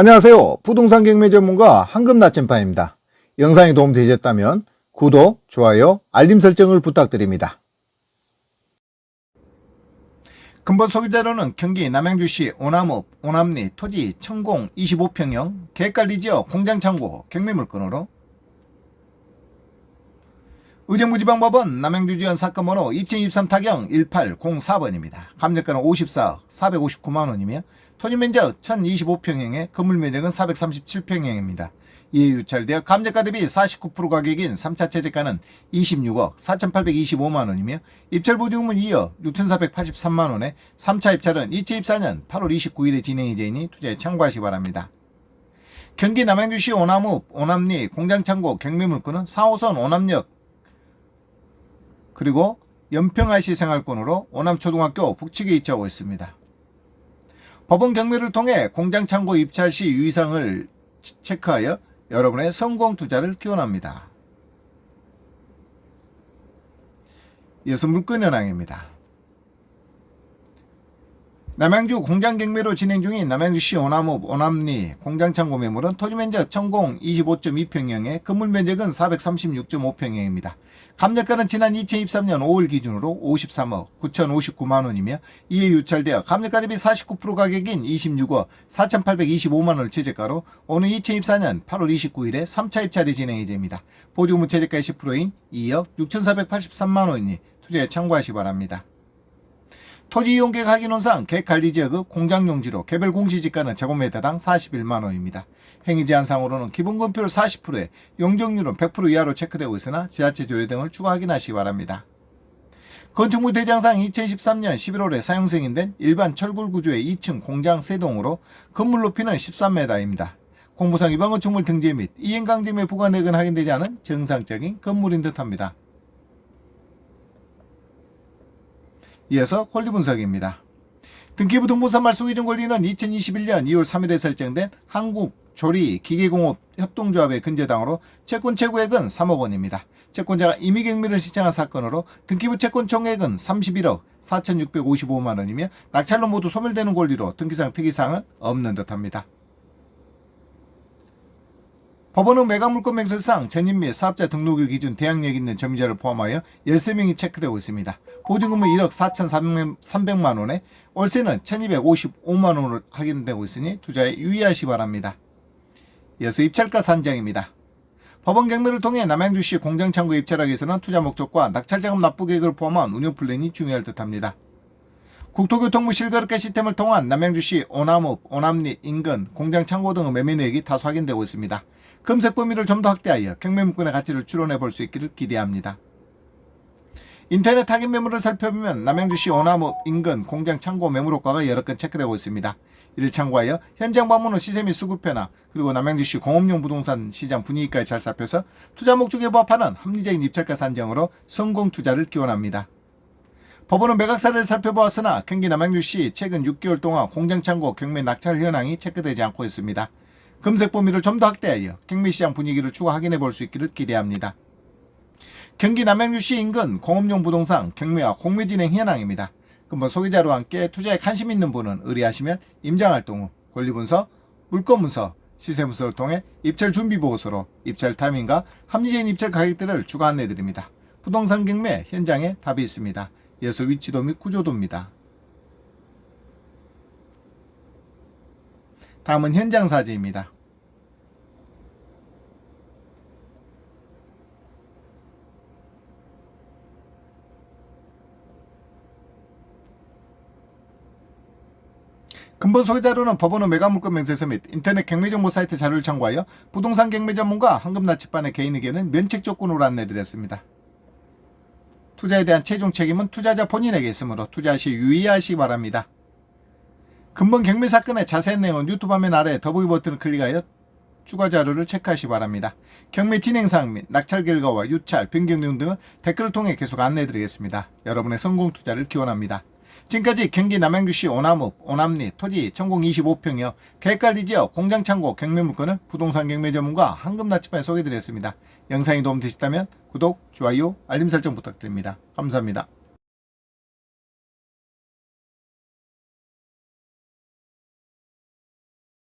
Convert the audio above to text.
안녕하세요. 부동산 경매 전문가 황금 나침반입니다. 영상이 도움되셨다면 구독, 좋아요, 알림 설정을 부탁드립니다. 근본 소유자로는 경기 남양주시 오남읍, 오남리 토지 천공 25평형 계획관리지역 공장창고 경매물건으로 의정부지방법원 남양주지원 사건 번호 2023 타경 1804번입니다. 감정가는 54억 459만 원이며 토지 면적 1025평형에 건물 면적은 437평형입니다. 이에 유찰되어 감정가 대비 49% 가격인 3차 최저가는 26억 4,825만 원이며 입찰 보증금은 2억 6,483만 원에 3차 입찰은 2024년 8월 29일에 진행 예정이니 투자에 참고하시 기 바랍니다. 경기 남양주시 오남읍, 오남리 공장창고 경매물건은 4호선 오남역 그리고 연평IC 생활권으로 오남초등학교 북측에 위치하고 있습니다. 법원 경매를 통해 공장 창고 입찰 시 유의사항을 치- 체크하여 여러분의 성공 투자를 기원합니다. 이어서 물건 현황입니다. 남양주 공장 경매로 진행 중인 남양주시 오남읍 오남리 공장 창고 매물은 토지 면적 천공 25.2평형에 건물 면적은 436.5평형입니다. 감정가는 지난 2023년 5월 기준으로 53억 9,059만 원이며 이에 유찰되어 감정가 대비 49% 가격인 26억 4,825만 원을 최저가로 오는 2024년 8월 29일에 3차 입찰이 진행 예정입니다. 보증금 최저가 10%인 2억 6,483만 원이니 투자에 참고하시 기 바랍니다. 토지 이용 계획 확인원상 계획 관리 지역의 공장 용지로 개별 공시지가는 제곱미터당 41만 원입니다. 행위 제한상으로는 기본건표율 40%에 용적률은 100% 이하로 체크되고 있으나 지하체 조례 등을 추가 확인하시기 바랍니다. 건축물 대장상 2013년 11월에 사용 승인된 일반 철골 구조의 2층 공장 세동으로 건물 높이는 13m입니다. 공부상 위반 건축물 등재 및 이행 강제에 부과 내역은 확인되지 않은 정상적인 건물인 듯합니다. 이어서 권리 분석입니다. 등기부 등본사 말소 기준 권리는 2021년 2월 3일에 설정된 한국 조리 기계공업 협동조합의 근저당으로 채권 최고액은 3억 원입니다. 채권자가 임의 경매를 신청한 사건으로 등기부 채권 총액은 31억 4,655만 원이며 낙찰로 모두 소멸되는 권리로 등기상 특이사항은 없는 듯합니다. 법원은 매각물건 맹세상 전입 및 사업자 등록일 기준 대항력 있는 점유자를 포함하여 13명이 체크되고 있습니다. 보증금은 1억 4,300만 원에 월세는 1,255만 원으로 확인되고 있으니 투자에 유의하시 기 바랍니다. 이어서 입찰가 산정입니다. 법원 경매를 통해 남양주시 공장 창고 입찰하기 위해서는 투자 목적과 낙찰자금 납부 계획을 포함한 운영 플랜이 중요할 듯합니다. 국토교통부 실거래가 시스템을 통한 남양주시 오남읍, 오남리, 인근, 공장 창고 등의 매매 내역이 다수 확인되고 있습니다. 검색 범위를 좀 더 확대하여 경매 물건의 가치를 추론해 볼 수 있기를 기대합니다. 인터넷 확인 매물을 살펴보면 남양주시 오남읍 인근 공장 창고 매물 효과가 여러 건 체크되고 있습니다. 이를 참고하여 현장 방문 후 시세 및 수급표나 그리고 남양주시 공업용 부동산 시장 분위기까지 잘 살펴서 투자 목적에 부합하는 합리적인 입찰가 산정으로 성공 투자를 기원합니다. 법원은 매각 사례를 살펴보았으나 경기 남양주시 최근 6개월 동안 공장 창고 경매 낙찰 현황이 체크되지 않고 있습니다. 검색 범위를 좀 더 확대하여 경매 시장 분위기를 추가 확인해 볼 수 있기를 기대합니다. 경기 남양주시 인근 공업용 부동산 경매와 공매 진행 현황입니다. 근본 소개자와 함께 투자에 관심 있는 분은 의뢰하시면 임장활동 후 권리문서, 물건문서, 시세문서를 통해 입찰 준비 보고서로 입찰 타이밍과 합리적인 입찰 가격들을 추가 안내 드립니다. 부동산 경매 현장에 답이 있습니다. 이어서 위치도 및 구조도입니다. 다음은 현장 사진입니다. 근본 소유자료는 법원의 매각물건 명세서 및 인터넷 경매정보 사이트 자료를 참고하여 부동산 경매 전문가 황금나치반의 개인 의견은 면책 조건으로 안내드렸습니다. 투자에 대한 최종 책임은 투자자 본인에게 있으므로 투자 시 유의하시기 바랍니다. 근본 경매 사건의 자세한 내용은 유튜브 화면 아래 더보기 버튼을 클릭하여 추가 자료를 체크하시기 바랍니다. 경매 진행 사항 및 낙찰 결과와 유찰, 변경 내용 등은 댓글을 통해 계속 안내드리겠습니다. 여러분의 성공 투자를 기원합니다. 지금까지 경기 남양주시 오남읍, 오남리 토지 천공 25평이요. 계획관리 지역 공장 창고 경매 물건을 부동산 경매 전문가 황금나치판에 소개드렸습니다. 영상이 도움되셨다면 구독, 좋아요, 알림 설정 부탁드립니다. 감사합니다.